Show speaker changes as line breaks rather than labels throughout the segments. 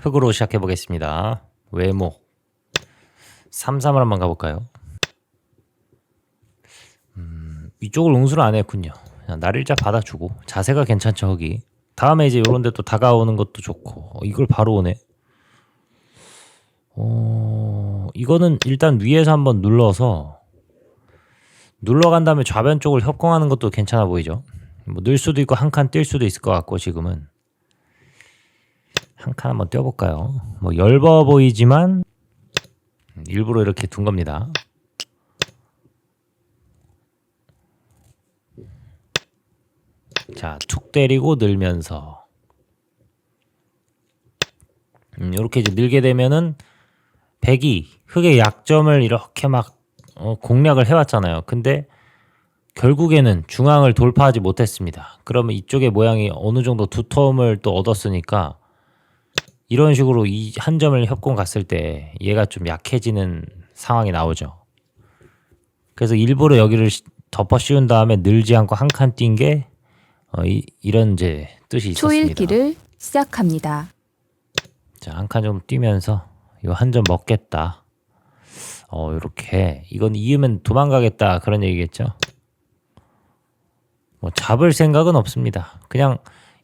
흑으로 시작해 보겠습니다. 외모 33을 한번 가볼까요? 음, 이쪽을 응수를 안 했군요. 그냥 날일자 받아주고 자세가 괜찮죠 흑이. 다음에 이제 요런 데 또 다가오는 것도 좋고 어, 이걸 바로 오네. 어, 이거는 일단 위에서 한번 눌러서 눌러간 다음에 좌변 쪽을 협공하는 것도 괜찮아 보이죠. 뭐 늘 수도 있고 한 칸 뛸 수도 있을 것 같고 지금은 한 칸 한번 떼어볼까요? 뭐 얇아 보이지만 일부러 이렇게 둔 겁니다. 자, 툭 때리고 늘면서 음, 이렇게 이제 늘게 되면은 백이 흑의 약점을 이렇게 막 어, 공략을 해왔잖아요. 근데 결국에는 중앙을 돌파하지 못했습니다. 그러면 이쪽의 모양이 어느 정도 두터움을 또 얻었으니까 이런 식으로 이 한 점을 협공 갔을 때 얘가 좀 약해지는 상황이 나오죠. 그래서 일부러 여기를 시- 덮어 씌운 다음에 늘지 않고 한 칸 뛴 게 어, 이, 이런 이제 뜻이 있었습니다.
초읽기를 시작합니다.
자, 한 칸 좀 뛰면서 요한점 먹겠다. 어, 요렇게 이건 이으면 도망가겠다 그런 얘기겠죠. 뭐 잡을 생각은 없습니다. 그냥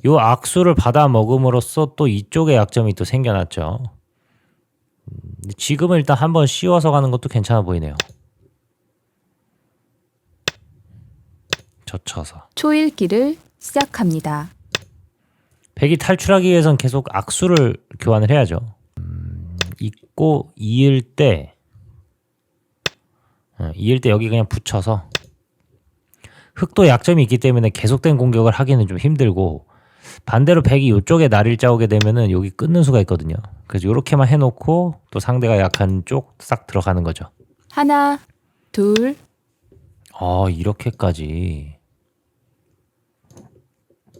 요 악수를 받아 먹음으로써 또 이쪽에 약점이 또 생겨났죠. 음, 지금은 일단 한번 씌워서 가는 것도 괜찮아 보이네요. 젖혀서.
초읽기를 시작합니다.
백이 탈출하기 위해선 계속 악수를 교환을 해야죠. 음, 있고 이을 때 어, 이을 때 여기 그냥 붙여서 흑도 약점이 있기 때문에 계속된 공격을 하기는 좀 힘들고 반대로 백이 이쪽에 날을 짜오게 되면은 여기 끊는 수가 있거든요. 그래서 이렇게만 해놓고 또 상대가 약한 쪽 싹 들어가는 거죠.
하나, 둘,
아 이렇게까지